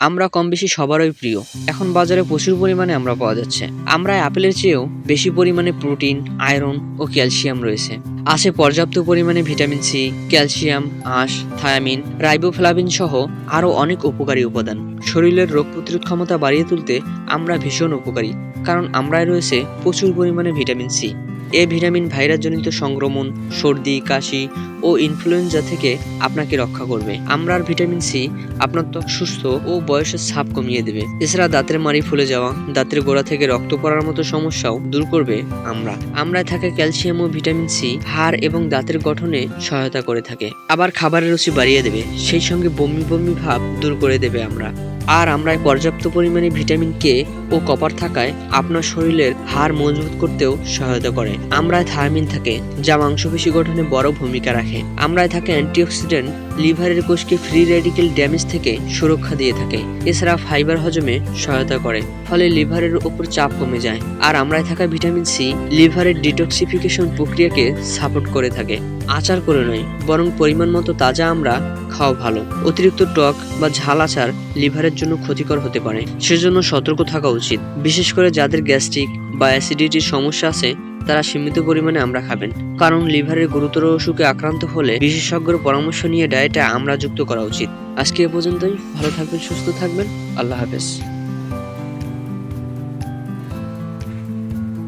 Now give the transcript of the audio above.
আমরা কম বেশি সবারই প্রিয়। এখন বাজারে প্রচুর পরিমাণে আমরা পাওয়া যাচ্ছে। আমরা অ্যাপেলের চেয়েও বেশি পরিমাণে প্রোটিন, আয়রন ও ক্যালসিয়াম রয়েছে। আছে পর্যাপ্ত পরিমাণে ভিটামিন সি, ক্যালসিয়াম, আঁশ, থায়ামিন, রাইবোফ্লাভিন সহ আরও অনেক উপকারী উপাদান। শরীরের রোগ প্রতিরোধ ক্ষমতা বাড়িয়ে তুলতে আমরা ভীষণ উপকারী, কারণ আমরাই রয়েছে প্রচুর পরিমাণে ভিটামিন সি। এ ভিটামিন ভাইরাসজনিত সংক্রমণ, সর্দি, কাশি ও ইনফ্লুয়েঞ্জা থেকে আপনাকে রক্ষা করবে। আমরার ভিটামিন সি আপনার ত্বক সুস্থ ও বয়সের ছাপ কমিয়ে দেবে। এছাড়া দাঁতের মাড়ি ফুলে যাওয়া, দাঁতের গোড়া থেকে রক্ত পড়ার মতো সমস্যাও দূর করবে আমরা। আমরায় থাকা ক্যালসিয়াম ও ভিটামিন সি হাড় এবং দাঁতের গঠনে সহায়তা করে থাকে। আবার খাবারের রুচি বাড়িয়ে দেবে, সেই সঙ্গে বমি বমি ভাব দূর করে দেবে আমরা। আর আমরায় পর্যাপ্ত পরিমাণে ভিটামিন কে ও কপার থাকায় আপনার শরীরের হাড় মজবুত করতেও সহায়তা করে। আমরায় থায়ামিন থাকে, যা মাংসপেশি গঠনে বড় ভূমিকা রাখে। আমরায় থাকে অ্যান্টিঅক্সিডেন্ট, লিভারের কোষকে ফ্রি রেডিকেল ড্যামেজ থেকে সুরক্ষা দিয়ে থাকে। এছাড়া ফাইবার হজমে সহায়তা করে, ফলে লিভারের উপর চাপ কমে যায়। আর আমরায় থাকা ভিটামিন সি, লিভারের ডিটক্সিফিকেশন প্রক্রিয়াকে সাপোর্ট করে থাকে। আচার করে নয় বরং পরিমাণ মতো তাজা আমরা খাওয়া ভালো। অতিরিক্ত টক বা ঝাল আচার লিভারের জন্য ক্ষতিকর হতে পারে। সেজন্য সতর্ক থাকা উচিত। বিশেষ করে যাদের গ্যাস্ট্রিক বা অ্যাসিডিটির সমস্যা আছে, তারা সীমিত পরিমাণে আমরা খাবেন। কারণ লিভারের গুরুতর অসুখে আক্রান্ত হলে বিশেষজ্ঞের পরামর্শ নিয়ে ডায়েটে আমরা যুক্ত করা উচিত। আজকে এ পর্যন্তই। ভালো থাকবেন, সুস্থ থাকবেন। আল্লাহ হাফেজ।